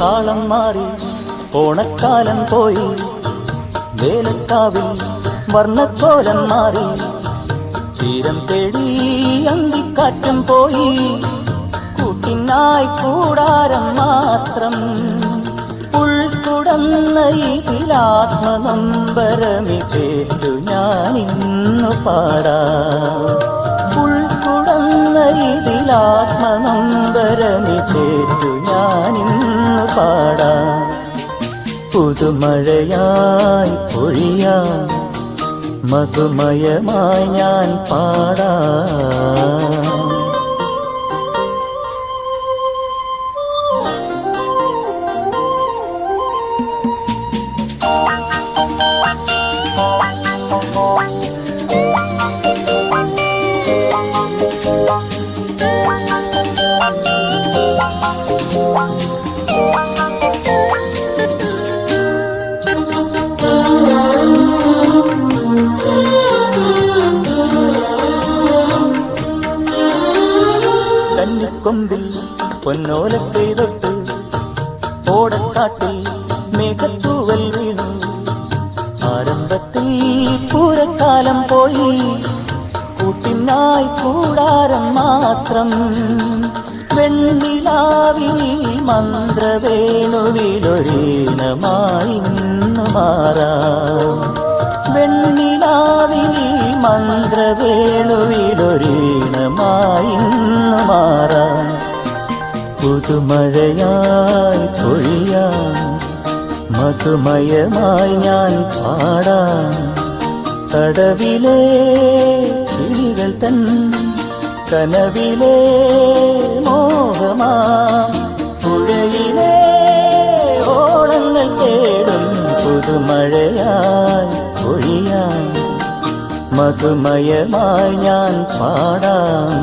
താളം മാറി ഓണക്കാലം പോയി. വേലക്കാവിൽ വർണക്കോലം മാറി. തീരം തേടി അന്തിക്കാറ്റം പോയി. കൂട്ടിനായി കൂടാരം മാത്രം. ഉൾക്കുടന്ന ഞാനിന്നു പാടാ ഞാൻ ഇന്നു പാടാം. ഉൾക്കുടന്ന ഇതിലാത്മനമ്പരമി പാടാം. പുതുമഴയായി പൊഴിയാം. മധുമയമായി ഞാൻ പാടാം. കന്നിക്കൊമ്പിൽ പൊന്നോലക്കൈ തൊട്ട് ഓടക്കാട്ടിൽ മേഘത്തൂവൽ വീണു. ആരംഭത്തിൽ പൂരക്കാലം പോയി. കൂട്ടിനായി കൂടാരം മാത്രം വെണ്ണിലാവിൽ മന്ത്രവേണുവിലൊരീണമായി മാറാ. വെണ്ണിലാവിൽ മന്ത്രവേണുവിലൊരീണമായി പുതുമഴയായി പൊഴിയാം മധുമയമായി ഞാൻ പാടാം തടവിലേ കിളികൾ തൻ കനവിലെ മോഹമാ. പുഴയിലെ ഓളങ്ങൾ തേടും പുതുമഴയായി പൊഴിയാം മധുമയമായി ഞാൻ പാടാം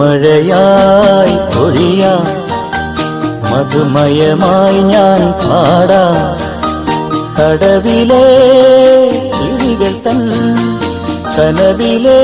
പുതുമഴയായി പൊഴിയ മധുമയമായി ഞാൻ പാടാ. കടവിലേ കിഴികൾ തൻ കനവിലെ